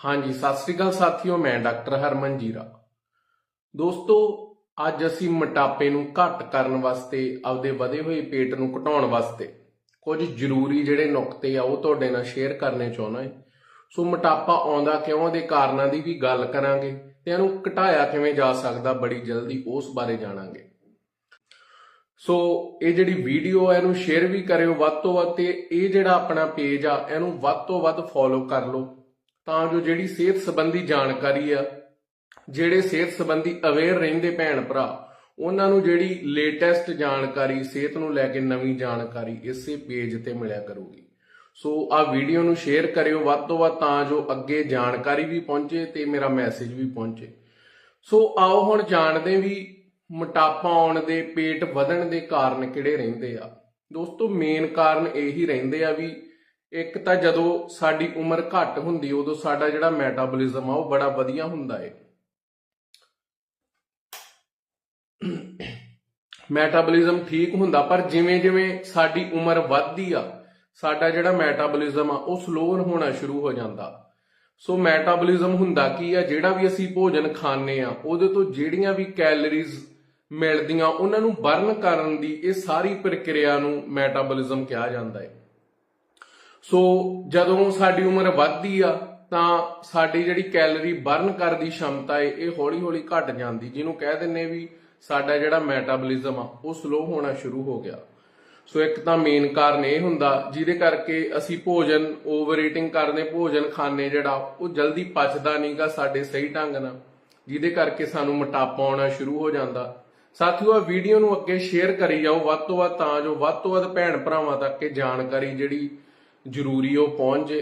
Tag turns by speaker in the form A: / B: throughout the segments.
A: ਹਾਂਜੀ, ਸਤਿ ਸ੍ਰੀ ਅਕਾਲ ਸਾਥੀਓ, ਮੈਂ ਡਾਕਟਰ ਹਰਮਨ ਜੀਰਾ। ਦੋਸਤੋ, ਅੱਜ ਅਸੀਂ ਮੋਟਾਪੇ ਨੂੰ ਘੱਟ ਕਰਨ ਵਾਸਤੇ, ਆਪਦੇ ਵਧੇ ਹੋਏ ਪੇਟ ਨੂੰ ਘਟਾਉਣ ਵਾਸਤੇ ਕੁਝ ਜ਼ਰੂਰੀ ਜਿਹੜੇ ਨੁਕਤੇ ਆ, ਉਹ ਤੁਹਾਡੇ ਨਾਲ ਸ਼ੇਅਰ ਕਰਨੇ ਚਾਹੁੰਦਾ ਹਾਂ। ਸੋ, ਮੋਟਾਪਾ ਆਉਂਦਾ ਕਿਉਂ ਦੇ ਕਾਰਨਾਂ ਦੀ ਵੀ ਗੱਲ ਕਰਾਂਗੇ ਤੇ ਇਹਨੂੰ ਘਟਾਇਆ ਕਿਵੇਂ ਜਾ ਸਕਦਾ, ਬੜੀ ਜਲਦੀ ਉਸ ਬਾਰੇ ਜਾਣਾਂਗੇ। ਸੋ, ਇਹ ਜਿਹੜੀ ਵੀਡੀਓ ਹੈ ਇਹਨੂੰ ਸ਼ੇਅਰ ਵੀ ਕਰਿਓ। ਵੱਧ ਤੋਂ ਵੱਧ ਤੇ ਇਹ ਜਿਹੜਾ ਆਪਣਾ ਪੇਜ ਆ, ਇਹਨੂੰ ਵੱਧ ਤੋਂ ਵੱਧ ਫੋਲੋ ਕਰ ਲਓ। ਤਾਂ ਜੋ ਜਿਹੜੀ ਸਿਹਤ ਸੰਬੰਧੀ ਜਾਣਕਾਰੀ ਆ, ਜਿਹੜੇ ਸਿਹਤ ਸੰਬੰਧੀ ਅਵੇਅਰ ਰਹਿੰਦੇ ਭੈਣ ਭਰਾ, ਉਹਨਾਂ ਨੂੰ ਜਿਹੜੀ ਲੇਟੈਸਟ ਜਾਣਕਾਰੀ, ਸਿਹਤ ਨੂੰ ਲੈ ਕੇ ਨਵੀਂ ਜਾਣਕਾਰੀ ਇਸੇ ਪੇਜ ਤੇ ਮਿਲਿਆ ਕਰੂਗੀ। ਸੋ ਆ ਵੀਡੀਓ ਨੂੰ ਸ਼ੇਅਰ ਕਰਿਓ ਵੱਧ ਤੋਂ ਵੱਧ ਤਾਂ ਜੋ ਅੱਗੇ ਜਾਣਕਾਰੀ ਵੀ ਪਹੁੰਚੇ ਤੇ ਮੇਰਾ ਮੈਸੇਜ ਵੀ ਪਹੁੰਚੇ। ਸੋ ਆਓ ਹੁਣ ਜਾਣਦੇ ਵੀ ਮੋਟਾਪਾ ਆਉਣ ਦੇ, ਪੇਟ ਵਧਣ ਦੇ ਕਾਰਨ ਕਿਹੜੇ ਰਹਿੰਦੇ ਆ। ਦੋਸਤੋ ਮੇਨ ਕਾਰਨ ਇਹੀ ਰਹਿੰਦੇ ਆ ਵੀ ਇੱਕ ਤਾਂ ਜਦੋਂ ਸਾਡੀ ਉਮਰ ਘੱਟ ਹੁੰਦੀ, ਉਦੋਂ ਸਾਡਾ ਜਿਹੜਾ ਮੈਟਾਬੋਲਿਜ਼ਮ ਆ, ਉਹ ਬੜਾ ਵਧੀਆ ਹੁੰਦਾ ਏ। ਮੈਟਾਬੋਲਿਜ਼ਮ ਠੀਕ ਹੁੰਦਾ, ਪਰ ਜਿਵੇਂ ਜਿਵੇਂ ਸਾਡੀ ਉਮਰ ਵੱਧਦੀ ਆ, ਸਾਡਾ ਜਿਹੜਾ ਮੈਟਾਬੋਲਿਜ਼ਮ ਆ, ਉਹ ਸਲੋਅਰ ਹੋਣਾ ਸ਼ੁਰੂ ਹੋ ਜਾਂਦਾ। ਸੋ ਮੈਟਾਬੋਲਿਜ਼ਮ ਹੁੰਦਾ ਕੀ ਆ, ਜਿਹੜਾ ਵੀ ਅਸੀਂ ਭੋਜਨ ਖਾਂਦੇ ਆ, ਉਹਦੇ ਤੋਂ ਜਿਹੜੀਆਂ ਵੀ ਕੈਲਰੀਜ਼ ਮਿਲਦੀਆਂ, ਉਹਨਾਂ ਨੂੰ ਬਰਨ ਕਰਨ ਦੀ ਇਹ ਸਾਰੀ ਪ੍ਰਕਿਰਿਆ ਨੂੰ ਮੈਟਾਬੋਲਿਜ਼ਮ ਕਿਹਾ ਜਾਂਦਾ ਹੈ ਸੋ ਜਦੋਂ ਸਾਡੀ ਉਮਰ ਵੱਧਦੀ ਆ, ਤਾਂ ਸਾਡੀ ਜਿਹੜੀ ਕੈਲਰੀ ਬਰਨ ਕਰਦੀ ਸ਼ਮਤਾ ਹੈ ਇਹ ਹੌਲੀ-ਹੌਲੀ ਘਟ ਜਾਂਦੀ। ਜਿਹਨੂੰ ਕਹਿ ਦਿੰਨੇ ਵੀ ਸਾਡਾ ਜਿਹੜਾ ਮੈਟਾਬੋਲਿਜ਼ਮ ਆ, ਉਹ ਸਲੋ ਹੋਣਾ ਸ਼ੁਰੂ ਹੋ ਗਿਆ। ਸੋ ਇੱਕ ਤਾਂ ਮੇਨ ਕਾਰਨ ਇਹ ਹੁੰਦਾ, ਜਿਹਦੇ ਕਰਕੇ ਅਸੀਂ ਭੋਜਨ ਓਵਰ ਈਟਿੰਗ ਕਰਦੇ, ਭੋਜਨ ਖਾਣੇ ਜਿਹੜਾ, ਉਹ ਜਲਦੀ ਪਚਦਾ ਨਹੀਂਗਾ ਸਾਡੇ ਸਹੀ ਢੰਗ ਨਾਲ। ਜਿਹਦੇ ਕਰਕੇ ਸਾਨੂੰ ਮੋਟਾਪਾ ਆਉਣਾ ਸ਼ੁਰੂ ਹੋ ਜਾਂਦਾ। ਸਾਥੀਓ ਆ ਵੀਡੀਓ ਨੂੰ ਅੱਗੇ ਸ਼ੇਅਰ ਕਰੀ ਜਾਓ। ਵੱਧ ਤੋਂ ਵੱਧ ਤਾਂ ਜੋ ਵੱਧ ਤੋਂ ਵੱਧ ਭੈਣ ਭਰਾਵਾਂ ਤੱਕ ਇਹ ਜਾਣਕਾਰੀ ਜਿਹੜੀ ਜ਼ਰੂਰੀ ਉਹ ਪਹੁੰਚ ਜੇ।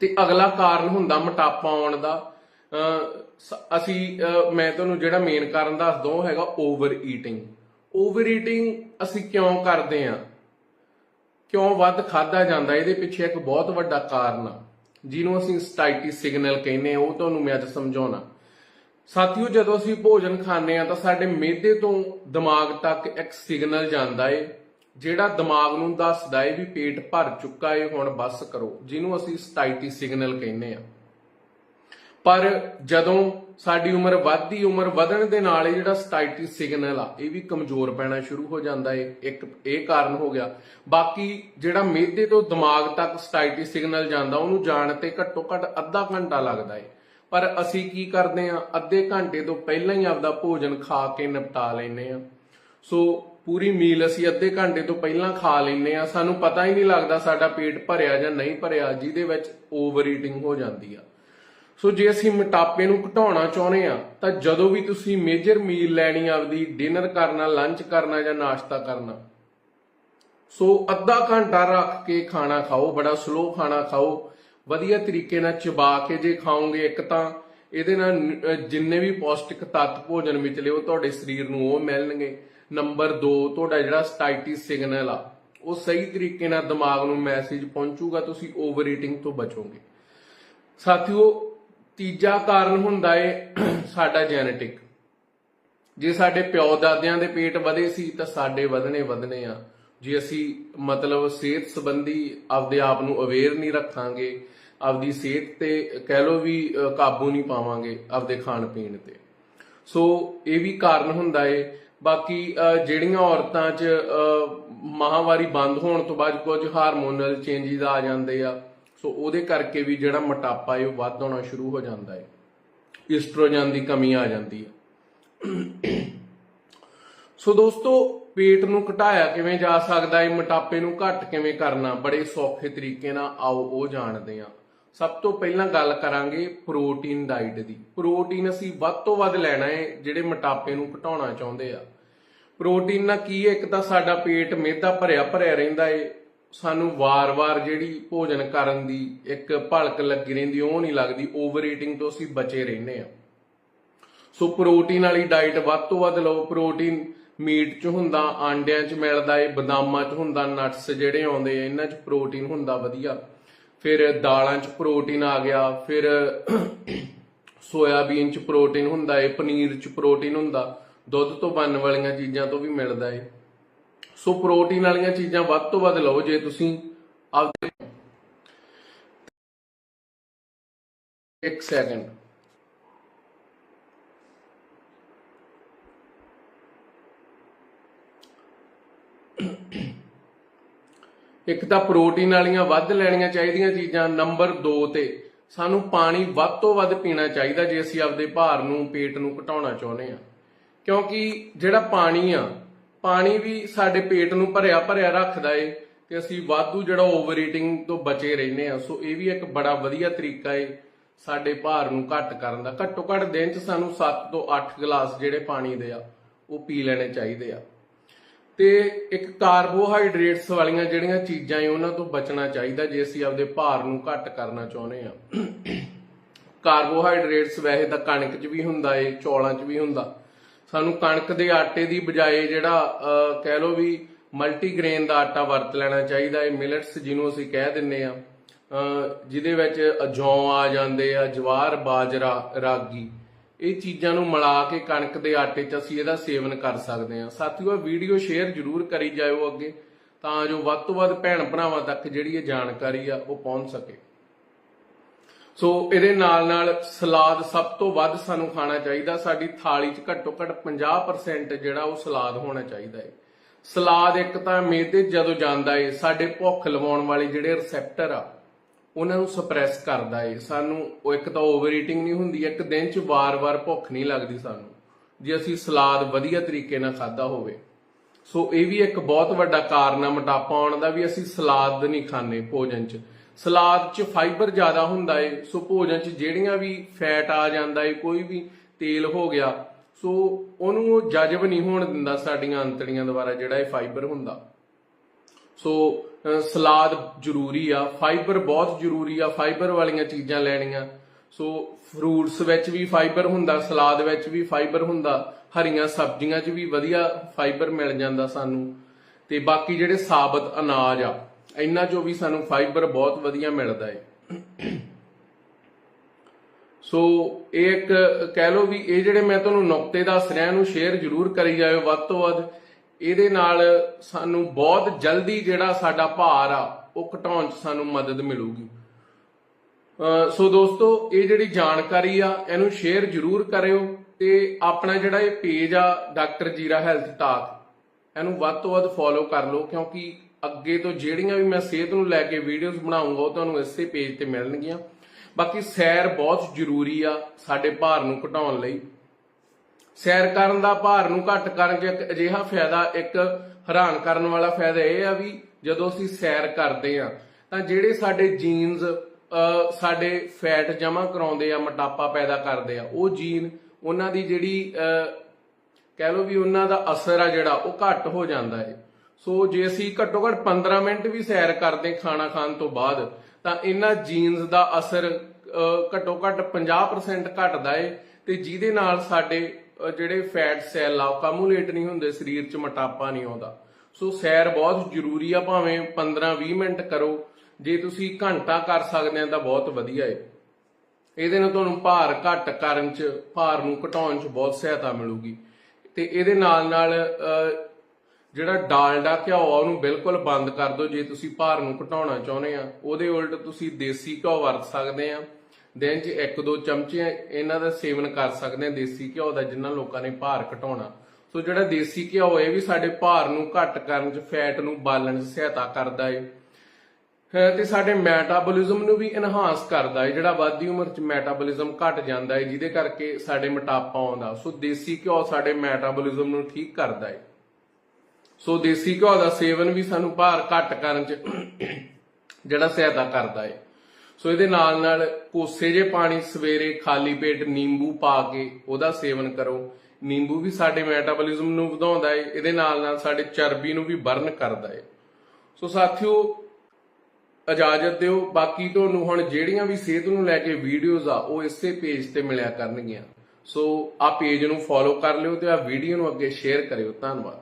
A: ਤੇ ਅਗਲਾ ਕਾਰਨ ਹੁੰਦਾ ਮੋਟਾਪਾ ਆਉਣ ਦਾ। ਅਹ ਅਸੀਂ ਮੈਂ ਤੁਹਾਨੂੰ ਜਿਹੜਾ ਮੇਨ ਕਾਰਨ ਦੱਸਦਾ ਉਹ ਹੈਗਾ ਓਵਰ ਈਟਿੰਗ ਓਵਰ ਈਟਿੰਗ ਅਸੀਂ ਕਿਉਂ ਕਰਦੇ ਆ ਕਿਉਂ ਵੱਧ ਖਾਦਾ ਜਾਂਦਾ? ਇਹਦੇ ਪਿੱਛੇ ਇੱਕ ਬਹੁਤ ਵੱਡਾ ਕਾਰਨ ਆ, ਜਿਹਨੂੰ ਅਸੀਂ ਸਟਾਈਟੀ ਸਿਗਨਲ ਕਹਿੰਦੇ ਆ ਉਹ ਤੁਹਾਨੂੰ ਮੈਂ ਅੱਜ ਸਮਝਾਉਣਾ। ਸਾਥੀਓ, ਜਦੋਂ ਅਸੀਂ ਭੋਜਨ ਖਾਂਦੇ ਆ ਤਾਂ ਸਾਡੇ ਮਿਹਦੇ ਤੋਂ ਦਿਮਾਗ ਤੱਕ ਇੱਕ ਸਿਗਨਲ ਜਾਂਦਾ ਏ। ਜਿਹੜਾ ਦਿਮਾਗ ਨੂੰ ਦੱਸਦਾ ਏ ਵੀ ਪੇਟ ਭਰ ਚੁੱਕਾ ਏ, ਹੁਣ ਬਸ ਕਰੋ, ਜਿਹਨੂੰ ਅਸੀਂ ਸਟਾਈਟੀ ਸਿਗਨਲ ਕਹਿੰਦੇ ਆ। ਪਰ ਜਦੋਂ ਸਾਡੀ ਉਮਰ ਵੱਧਦੀ, ਉਮਰ ਵਧਣ ਦੇ ਨਾਲ ਇਹ ਜਿਹੜਾ ਸਟਾਈਟੀ ਸਿਗਨਲ ਆ, ਇਹ ਵੀ ਕਮਜ਼ੋਰ ਪੈਣਾ ਸ਼ੁਰੂ ਹੋ ਜਾਂਦਾ ਏ। ਇੱਕ, ਇਹ ਕਾਰਨ ਹੋ ਗਿਆ। ਬਾਕੀ ਜਿਹੜਾ ਮਿਹਦੇ ਤੋਂ ਦਿਮਾਗ ਤੱਕ ਸਟਾਈਟੀ ਸਿਗਨਲ ਜਾਂਦਾ, ਉਹਨੂੰ ਜਾਣ ਤੇ ਘੱਟੋ ਘੱਟ ਅੱਧਾ ਘੰਟਾ ਲੱਗਦਾ ਏ। ਪਰ ਅਸੀਂ ਕੀ ਕਰਦੇ ਆ, ਅੱਧੇ ਘੰਟੇ ਤੋਂ ਪਹਿਲਾਂ ਹੀ ਆਪਦਾ ਭੋਜਨ ਖਾ ਕੇ ਨਿਪਟਾ ਲੈਨੇ ਆ। ਸੋ ਪੂਰੀ ਮੀਲ ਅਸੀਂ ਅੱਧੇ ਘੰਟੇ ਤੋਂ ਪਹਿਲਾਂ ਖਾ ਲੈਂਦੇ ਆ ਸਾਨੂੰ ਪਤਾ ਹੀ ਨਹੀਂ ਲੱਗਦਾ ਸਾਡਾ ਪੇਟ ਭਰਿਆ ਜਾਂ ਨਹੀਂ ਭਰਿਆ, ਜਿਹਦੇ ਵਿੱਚ ਓਵਰ ਈਟਿੰਗ ਹੋ ਜਾਂਦੀ ਆ। ਸੋ ਜੇ ਅਸੀਂ ਮੋਟਾਪੇ ਨੂੰ ਘਟਾਉਣਾ ਚਾਹੁੰਦੇ ਆ ਤਾਂ ਜਦੋਂ ਵੀ ਤੁਸੀਂ ਮੇਜਰ ਮੀਲ ਲੈਣੀ ਆਪਦੀ ਡਿਨਰ ਕਰਨਾ ਲੰਚ ਕਰਨਾ ਜਾਂ ਨਾਸ਼ਤਾ ਕਰਨਾ, ਸੋ ਅੱਧਾ ਘੰਟਾ ਰੱਖ ਕੇ ਖਾਣਾ ਖਾਓ, ਬੜਾ ਸਲੋ ਖਾਣਾ ਖਾਓ। ਵਧੀਆ ਤਰੀਕੇ ਨਾਲ ਚਬਾ ਕੇ ਜੇ ਖਾਓਗੇ ਇੱਕ ਤਾਂ, ਇਹਦੇ ਨਾਲ ਜਿੰਨੇ ਵੀ ਪੌਸ਼ਟਿਕ ਤੱਤ ਭੋਜਨ ਵਿੱਚ ਲਿਓ ਤੁਹਾਡੇ ਸਰੀਰ ਨੂੰ ਉਹ ਮਿਲਣਗੇ। ਨੰਬਰ 2 ਤੁਹਾਡਾ ਜਿਹੜਾ ਸਟਾਈਟਿਸ ਸਿਗਨਲ ਆ, ਉਹ ਸਹੀ ਤਰੀਕੇ ਨਾਲ ਦਿਮਾਗ ਨੂੰ ਮੈਸੇਜ ਪਹੁੰਚੂਗਾ, ਤੁਸੀਂ ਓਵਰ ਈਟਿੰਗ ਤੋਂ ਬਚੋਗੇ। ਸਾਥੀਓ, ਤੀਜਾ ਕਾਰਨ ਹੁੰਦਾ ਏ ਸਾਡਾ ਜੈਨੇਟਿਕ। ਜੇ ਸਾਡੇ ਪਿਓ ਦਾਦਿਆਂ ਦੇ ਪੇਟ ਵਧੇ ਸੀ, ਤਾਂ ਸਾਡੇ ਵਧਣੇ ਵਧਣੇ ਆ। ਜੇ ਅਸੀਂ ਮਤਲਬ ਸਿਹਤ ਸੰਬੰਧੀ ਆਪਦੇ ਆਪ ਨੂੰ ਅਵੇਅਰ ਨਹੀਂ ਰੱਖਾਂਗੇ, ਆਪਦੀ ਸਿਹਤ ਤੇ ਕਹਿ ਲੋ ਵੀ ਕਾਬੂ ਨਹੀਂ ਪਾਵਾਂਗੇ ਆਪਦੇ ਖਾਣ ਪੀਣ ਤੇ। ਸੋ, ਇਹ ਵੀ ਕਾਰਨ ਹੁੰਦਾ ਏ ਬਾਕੀ ਜਿਹੜੀਆਂ ਔਰਤਾਂ 'ਚ ਅ, ਮਾਹਵਾਰੀ ਬੰਦ ਹੋਣ ਤੋਂ ਬਾਅਦ ਕੁਝ ਹਾਰਮੋਨਲ ਚੇਂਜਸ ਆ ਜਾਂਦੇ ਆ ਸੋ ਉਹਦੇ ਕਰਕੇ ਵੀ ਜਿਹੜਾ ਮੋਟਾਪਾ ਹੈ ਉਹ ਵੱਧ ਹੋਣਾ ਸ਼ੁਰੂ ਹੋ ਜਾਂਦਾ ਹੈ ਈਸਟ੍ਰੋਜਨ ਦੀ ਕਮੀ ਆ ਜਾਂਦੀ ਹੈ ਸੋ ਦੋਸਤੋ ਪੇਟ ਨੂੰ ਘਟਾਇਆ ਕਿਵੇਂ ਜਾ ਸਕਦਾ ਹੈ ਮੋਟਾਪੇ ਨੂੰ ਘੱਟ ਕਿਵੇਂ ਕਰਨਾ ਬੜੇ ਸੌਖੇ ਤਰੀਕੇ ਨਾਲ ਆਓ ਉਹ ਜਾਣਦੇ ਹਾਂ ਸਭ ਤੋਂ ਪਹਿਲਾਂ ਗੱਲ ਕਰਾਂਗੇ ਪ੍ਰੋਟੀਨ ਡਾਈਟ ਦੀ। ਪ੍ਰੋਟੀਨ ਅਸੀਂ ਵੱਧ ਤੋਂ ਵੱਧ ਲੈਣਾ ਹੈ ਜਿਹੜੇ ਮੋਟਾਪੇ ਨੂੰ ਘਟਾਉਣਾ ਚਾਹੁੰਦੇ ਆ। ਪ੍ਰੋਟੀਨ ਨਾਲ ਕੀ ਹੈ? ਇੱਕ ਤਾਂ ਸਾਡਾ ਪੇਟ ਮਿਹਦਾ ਭਰਿਆ ਭਰਿਆ ਰਹਿੰਦਾ ਏ। ਸਾਨੂੰ ਵਾਰ-ਵਾਰ ਜਿਹੜੀ ਭੋਜਨ ਕਰਨ ਦੀ ਇੱਕ ਭਲਕ ਲੱਗੀ ਰਹਿੰਦੀ, ਉਹ ਨਹੀਂ ਲੱਗਦੀ। ਓਵਰ ਈਟਿੰਗ ਤੋਂ ਅਸੀਂ ਬਚੇ ਰਹਿੰਦੇ ਆ ਸੋ ਪ੍ਰੋਟੀਨ ਵਾਲੀ ਡਾਈਟ ਵੱਧ ਤੋਂ ਵੱਧ ਲਓ। ਪ੍ਰੋਟੀਨ ਮੀਟ 'ਚ ਹੁੰਦਾ, ਆਂਡਿਆਂ 'ਚ ਮਿਲਦਾ ਏ, ਬਦਾਮਾਂ 'ਚ ਹੁੰਦਾ ਨਟਸ ਜਿਹੜੇ ਆਉਂਦੇ ਆ, ਇਹਨਾਂ 'ਚ ਪ੍ਰੋਟੀਨ ਹੁੰਦਾ ਵਧੀਆ। ਫਿਰ ਦਾਲਾਂ 'ਚ ਪ੍ਰੋਟੀਨ ਆ ਗਿਆ। ਫਿਰ ਸੋਇਆਬੀਨ 'ਚ ਪ੍ਰੋਟੀਨ ਹੁੰਦਾ ਏ, ਪਨੀਰ 'ਚ ਪ੍ਰੋਟੀਨ ਹੁੰਦਾ। ਦੁੱਧ ਤੋਂ ਬਣਨ ਵਾਲੀਆਂ ਚੀਜ਼ਾਂ ਤੋਂ ਵੀ ਮਿਲਦਾ ਏ। ਸੋ ਪ੍ਰੋਟੀਨ ਵਾਲੀਆਂ ਚੀਜ਼ਾਂ ਵੱਧ ਤੋਂ ਵੱਧ ਲਓ ਜੇ ਤੁਸੀਂ ਆਪਦੇ ਇੱਕ ਸੈਕਿੰਡ ਇੱਕ ਤਾਂ ਪ੍ਰੋਟੀਨ ਵਾਲੀਆਂ ਵੱਧ ਲੈਣੀਆਂ ਚਾਹੀਦੀਆਂ ਚੀਜ਼ਾਂ ਨੰਬਰ 2 ਤੇ, ਸਾਨੂੰ ਪਾਣੀ ਵੱਧ ਤੋਂ ਵੱਧ ਪੀਣਾ ਚਾਹੀਦਾ ਜੇ ਅਸੀਂ ਆਪਦੇ ਭਾਰ ਨੂੰ, ਪੇਟ ਨੂੰ ਘਟਾਉਣਾ ਚਾਹੁੰਦੇ ਹਾਂ। ਕਿਉਂਕਿ ਜਿਹੜਾ ਪਾਣੀ ਆ, ਪਾਣੀ ਵੀ ਸਾਡੇ ਪੇਟ ਨੂੰ ਭਰਿਆ ਭਰਿਆ ਰੱਖਦਾ ਏ ਤੇ ਅਸੀਂ ਵਾਧੂ ਜਿਹੜਾ ਓਵਰ ਈਟਿੰਗ ਤੋਂ ਬਚੇ ਰਹਿੰਦੇ ਆ। ਸੋ ਇਹ ਵੀ ਇੱਕ ਬੜਾ ਵਧੀਆ ਤਰੀਕਾ ਏ ਸਾਡੇ ਭਾਰ ਨੂੰ ਘੱਟ ਕਰਨ ਦਾ। ਘੱਟੋ ਘੱਟ ਦਿਨ 'ਚ ਸਾਨੂੰ 7 ਤੋਂ 8 ਗਲਾਸ ਜਿਹੜੇ ਪਾਣੀ ਦੇ ਆ, ਉਹ ਪੀ ਲੈਣੇ ਚਾਹੀਦੇ ਆ। ਤੇ ਇੱਕ ਕਾਰਬੋਹਾਈਡਰੇਟਸ ਵਾਲੀਆਂ ਜਿਹੜੀਆਂ ਚੀਜ਼ਾਂ ਏ, ਉਹਨਾਂ ਤੋਂ ਬਚਣਾ ਚਾਹੀਦਾ ਜੇ ਅਸੀਂ ਆਪਦੇ ਭਾਰ ਨੂੰ ਘੱਟ ਕਰਨਾ ਚਾਹੁੰਦੇ ਆ। ਕਾਰਬੋਹਾਈਡਰੇਟਸ ਵੈਸੇ ਤਾਂ ਕਣਕ 'ਚ ਵੀ ਹੁੰਦਾ ਏ, ਚੌਲਾਂ 'ਚ ਵੀ ਹੁੰਦਾ। ਸਾਨੂੰ ਕਣਕ ਦੇ ਆਟੇ ਦੀ ਬਜਾਏ ਜਿਹੜਾ ਕਹਿ ਲਓ ਵੀ ਮਲਟੀਗ੍ਰੇਨ ਦਾ ਆਟਾ ਵਰਤ ਲੈਣਾ ਚਾਹੀਦਾ ਹੈ ਮਿਲਟਸ ਜਿਹਨੂੰ ਅਸੀਂ ਕਹਿ ਦਿੰਨੇ ਆ। ਜਿਹਦੇ ਵਿੱਚ ਜੌਂ ਆ ਜਾਂਦੇ ਆ, ਜਵਾਰ, ਬਾਜਰਾ, ਰਾਗੀ, ਇਹ ਚੀਜ਼ਾਂ ਨੂੰ ਮਿਲਾ ਕੇ ਕਣਕ ਦੇ ਆਟੇ 'ਚ ਅਸੀਂ ਇਹਦਾ ਸੇਵਨ ਕਰ ਸਕਦੇ ਹਾਂ। ਸਾਥੀਓ, ਇਹ ਵੀਡੀਓ ਸ਼ੇਅਰ ਜ਼ਰੂਰ ਕਰੀ ਜਾਇਓ ਅੱਗੇ, ਤਾਂ ਜੋ ਵੱਧ ਤੋਂ ਵੱਧ ਭੈਣ ਭਰਾਵਾਂ ਤੱਕ ਜਿਹੜੀ ਇਹ ਜਾਣਕਾਰੀ ਆ, ਉਹ ਪਹੁੰਚ ਸਕੇ। ਸੋ ਇਹਦੇ ਨਾਲ ਨਾਲ ਸਲਾਦ ਸਭ ਤੋਂ ਵੱਧ ਸਾਨੂੰ ਖਾਣਾ ਚਾਹੀਦਾ। ਸਾਡੀ ਥਾਲੀ 'ਚ ਘੱਟੋ ਘੱਟ 50% ਜਿਹੜਾ ਉਹ ਸਲਾਦ ਹੋਣਾ ਚਾਹੀਦਾ ਹੈ ਸਲਾਦ ਇੱਕ ਤਾਂ ਮੇਦੇ ਜਦੋਂ ਜਾਂਦਾ ਏ, ਸਾਡੇ ਭੁੱਖ ਲਵਾਉਣ ਵਾਲੇ ਜਿਹੜੇ ਰਿਸੈਪਟਰ ਆ, ਉਹਨਾਂ ਨੂੰ ਸਪਰੈਸ ਕਰਦਾ ਏ। ਸਾਨੂੰ ਉਹ ਇੱਕ ਤਾਂ ਓਵਰ ਈਟਿੰਗ ਨਹੀਂ ਹੁੰਦੀ, ਇੱਕ ਦਿਨ 'ਚ ਵਾਰ-ਵਾਰ ਭੁੱਖ ਨਹੀਂ ਲੱਗਦੀ ਸਾਨੂੰ। ਜੇ ਅਸੀਂ ਸਲਾਦ ਵਧੀਆ ਤਰੀਕੇ ਨਾਲ ਖਾਦਾ ਹੋਵੇ। ਸੋ ਇਹ ਵੀ ਇੱਕ ਬਹੁਤ ਵੱਡਾ ਕਾਰਨ ਆ, ਮੋਟਾਪਾ ਆਉਣ ਦਾ ਵੀ ਅਸੀਂ ਸਲਾਦ ਨਹੀਂ ਖਾਂਦੇ ਭੋਜਨ 'ਚ। ਸਲਾਦ 'ਚ ਫਾਈਬਰ ਜ਼ਿਆਦਾ ਹੁੰਦਾ ਏ, ਸੋ ਭੋਜਨ 'ਚ ਜਿਹੜੀਆਂ ਵੀ ਫੈਟ ਆ ਜਾਂਦਾ ਏ, ਕੋਈ ਵੀ ਤੇਲ ਹੋ ਗਿਆ, ਸੋ ਉਹਨੂੰ ਉਹ ਜਜ਼ਬ ਨਹੀਂ ਹੋਣ ਦਿੰਦਾ ਸਾਡੀਆਂ ਅੰਤੜੀਆਂ ਦੁਆਰਾ ਜਿਹੜਾ ਇਹ ਫਾਈਬਰ ਹੁੰਦਾ। ਸੋ ਸਲਾਦ ਜ਼ਰੂਰੀ ਆ ਫਾਈਬਰ ਬਹੁਤ ਜ਼ਰੂਰੀ ਆ ਫਾਈਬਰ ਵਾਲੀਆਂ ਚੀਜ਼ਾਂ ਲੈਣੀਆਂ। ਸੋ ਫਰੂਟਸ ਵਿੱਚ ਵੀ ਫਾਈਬਰ ਹੁੰਦਾ, ਸਲਾਦ ਵਿੱਚ ਵੀ ਫਾਈਬਰ ਹੁੰਦਾ, ਹਰੀਆਂ ਸਬਜ਼ੀਆਂ 'ਚ ਵੀ ਵਧੀਆ ਫਾਈਬਰ ਮਿਲ ਜਾਂਦਾ ਸਾਨੂੰ। ਤੇ ਬਾਕੀ ਜਿਹੜੇ ਸਾਬਤ ਅਨਾਜ ਆ ਇਹਨਾਂ 'ਚੋਂ ਵੀ ਸਾਨੂੰ ਫਾਈਬਰ ਬਹੁਤ ਵਧੀਆ ਮਿਲਦਾ ਹੈ ਸੋ ਇਹ ਇੱਕ ਕਹਿ ਲਓ ਵੀ ਇਹ ਜਿਹੜੇ ਮੈਂ ਤੁਹਾਨੂੰ ਨੁਕਤੇ ਦੱਸ ਰਿਹਾ, ਇਹਨੂੰ ਸ਼ੇਅਰ ਜ਼ਰੂਰ ਕਰੀ ਜਾਇਓ। ਵੱਧ ਤੋਂ ਵੱਧ ਇਹਦੇ ਨਾਲ ਸਾਨੂੰ ਬਹੁਤ ਜਲਦੀ ਜਿਹੜਾ ਸਾਡਾ ਭਾਰ ਆ, ਉਹ ਘਟਾਉਣ 'ਚ ਸਾਨੂੰ ਮਦਦ ਮਿਲੂਗੀ। ਸੋ ਦੋਸਤੋ, ਇਹ ਜਿਹੜੀ ਜਾਣਕਾਰੀ ਆ, ਇਹਨੂੰ ਸ਼ੇਅਰ ਜ਼ਰੂਰ ਕਰਿਓ ਤੇ ਆਪਣਾ ਜਿਹੜਾ ਇਹ ਪੇਜ ਆ, ਡਾਕਟਰ ਜੀਰਾ ਹੈਲਥ ਟਾਕ ਇਹਨੂੰ ਵੱਧ ਤੋਂ ਵੱਧ ਫੋਲੋ ਕਰ ਲਓ ਕਿਉਂਕਿ ਅੱਗੇ ਤੋਂ ਜਿਹੜੀਆਂ ਵੀ ਮੈਂ ਸਿਹਤ ਨੂੰ ਲੈ ਕੇ ਵੀਡੀਓਜ਼ ਬਣਾਉਂਗਾ ਉਹ ਤੁਹਾਨੂੰ ਇਸੇ ਪੇਜ ਤੇ ਮਿਲਣਗੀਆਂ। ਬਾਕੀ ਸੈਰ ਬਹੁਤ ਜ਼ਰੂਰੀ ਆ ਸਾਡੇ ਭਾਰ ਨੂੰ ਘਟਾਉਣ ਲਈ। ਸੈਰ ਕਰਨ ਦਾ ਭਾਰ ਨੂੰ ਘੱਟ ਕਰਨ 'ਚ ਇੱਕ ਅਜਿਹਾ ਫਾਇਦਾ ਇੱਕ ਹੈਰਾਨ ਕਰਨ ਵਾਲਾ ਫਾਇਦਾ ਇਹ ਆ ਵੀ ਜਦੋਂ ਅਸੀਂ ਸੈਰ ਕਰਦੇ ਆ ਤਾਂ ਜਿਹੜੇ ਸਾਡੇ ਜੀਨਸ ਸਾਡੇ ਫੈਟ ਜਮ੍ਹਾਂ ਕਰਾਉਂਦੇ ਆ ਮੋਟਾਪਾ ਪੈਦਾ ਕਰਦੇ ਆ ਉਹ ਜੀਨ ਉਹਨਾਂ ਦੀ ਜਿਹੜੀ ਅਹ, ਕਹਿ ਲਓ ਵੀ ਉਹਨਾਂ ਦਾ ਅਸਰ ਆ ਜਿਹੜਾ ਉਹ ਘੱਟ ਹੋ ਜਾਂਦਾ ਹੈ। ਸੋ ਜੇ ਅਸੀਂ ਘੱਟੋ ਘੱਟ 15 ਮਿੰਟ ਵੀ ਸੈਰ ਕਰਦੇ ਖਾਣਾ ਖਾਣ ਤੋਂ ਬਾਅਦ, ਤਾਂ ਇਹਨਾਂ ਜੀਨਸ ਦਾ ਅਸਰ ਘੱਟੋ ਘੱਟ 50% ਘਟਦਾ ਏ, ਤੇ ਜਿਹਦੇ ਨਾਲ ਸਾਡੇ ਜਿਹੜੇ ਫੈਟ ਸੈੱਲ ਆ, ਉਹ ਕਮੂਲੇਟ ਨਹੀਂ ਹੁੰਦੇ, ਸਰੀਰ 'ਚ ਮੋਟਾਪਾ ਨਹੀਂ ਆਉਂਦਾ। ਸੋ ਸੈਰ ਬਹੁਤ ਜ਼ਰੂਰੀ ਆ, ਭਾਵੇਂ 15-20 ਮਿੰਟ ਕਰੋ। ਜੇ ਤੁਸੀਂ ਘੰਟਾ ਕਰ ਸਕਦੇ ਆ, ਤਾਂ ਬਹੁਤ ਵਧੀਆ ਏ। ਇਹਦੇ ਨਾਲ ਤੁਹਾਨੂੰ ਭਾਰ ਘੱਟ ਕਰਨ ਚ, ਭਾਰ ਨੂੰ ਘਟਾਉਣ ਚ ਬਹੁਤ ਸਹਾਇਤਾ ਮਿਲੂਗੀ। ਤੇ ਇਹਦੇ ਨਾਲ ਨਾਲ ਜਿਹੜਾ ਡਾਲਡਾ ਘਿਓ ਆ, ਉਹਨੂੰ ਬਿਲਕੁਲ ਬੰਦ ਕਰ ਦਿਓ। ਜੇ ਤੁਸੀਂ ਭਾਰ ਨੂੰ ਘਟਾਉਣਾ ਚਾਹੁੰਦੇ ਆ, ਉਹਦੇ ਉਲਟ ਤੁਸੀਂ ਦੇਸੀ ਘਿਓ ਵਰਤ ਸਕਦੇ ਆ। ਦਿਨ 'ਚ ਇੱਕ ਦੋ ਚਮਚੇ ਇਹਨਾਂ ਦਾ ਸੇਵਨ ਕਰ ਸਕਦੇ ਆ, ਦੇਸੀ ਘਿਓ ਦਾ ਜਿਨ੍ਹਾਂ ਲੋਕਾਂ ਨੇ ਭਾਰ ਘਟਾਉਣਾ। ਸੋ ਜਿਹੜਾ ਦੇਸੀ ਘਿਓ, ਇਹ ਵੀ ਸਾਡੇ ਭਾਰ ਨੂੰ ਘੱਟ ਕਰਨ 'ਚ, ਫੈਟ ਨੂੰ ਬਾਲਣ 'ਚ ਸਹਾਇਤਾ ਕਰਦਾ ਏ। ਹੈ ਤੇ ਸਾਡੇ ਮੈਟਾਬੋਲਿਜ਼ਮ ਨੂੰ ਵੀ ਇਨਹਾਂਸ ਕਰਦਾ ਏ। ਜਿਹੜਾ ਵੱਧਦੀ ਉਮਰ 'ਚ ਮੈਟਾਬੋਲਿਜ਼ਮ ਘਟ ਜਾਂਦਾ ਏ, ਜਿਹਦੇ ਕਰਕੇ ਸਾਡੇ ਮੋਟਾਪਾ ਆਉਂਦਾ। ਸੋ ਦੇਸੀ ਘਿਓ ਸਾਡੇ ਮੈਟਾਬੋਲਿਜ਼ਮ ਨੂੰ ਠੀਕ ਕਰਦਾ ਏ। ਸੋ ਦੇਸੀ ਘਿਓ ਦਾ ਸੇਵਨ ਵੀ ਸਾਨੂੰ ਭਾਰ ਘੱਟ ਕਰਨ 'ਚ ਜਿਹੜਾ ਸਹਾਇਤਾ ਕਰਦਾ ਹੈ ਸੋ ਇਹਦੇ ਨਾਲ ਨਾਲ ਕੋਸੇ ਜੇ ਪਾਣੀ ਸਵੇਰੇ ਖਾਲੀ ਪੇਟ ਨਿੰਬੂ ਪਾ ਕੇ ਉਹਦਾ ਸੇਵਨ ਕਰੋ। ਨਿੰਬੂ ਵੀ ਸਾਡੇ ਮੈਟਾਬੋਲਿਜ਼ਮ ਨੂੰ ਵਧਾਉਂਦਾ ਹੈ ਇਹਦੇ ਨਾਲ ਨਾਲ ਸਾਡੇ ਚਰਬੀ ਨੂੰ ਵੀ ਬਰਨ ਕਰਦਾ ਏ। ਸੋ ਸਾਥੀਓ, ਇਜਾਜ਼ਤ ਦਿਓ, ਬਾਕੀ ਤੁਹਾਨੂੰ ਹੁਣ ਜਿਹੜੀਆਂ ਵੀ ਸਿਹਤ ਨੂੰ ਲੈ ਕੇ ਵੀਡੀਓਜ਼ ਆ, ਉਹ ਇਸੇ ਪੇਜ ਤੇ ਮਿਲਿਆ ਕਰਨਗੀਆਂ। ਸੋ ਆ ਪੇਜ ਨੂੰ ਫੋਲੋ ਕਰ ਲਿਓ ਤੇ ਆ ਵੀਡੀਓ ਨੂੰ ਅੱਗੇ ਸ਼ੇਅਰ ਕਰਿਓ। ਧੰਨਵਾਦ।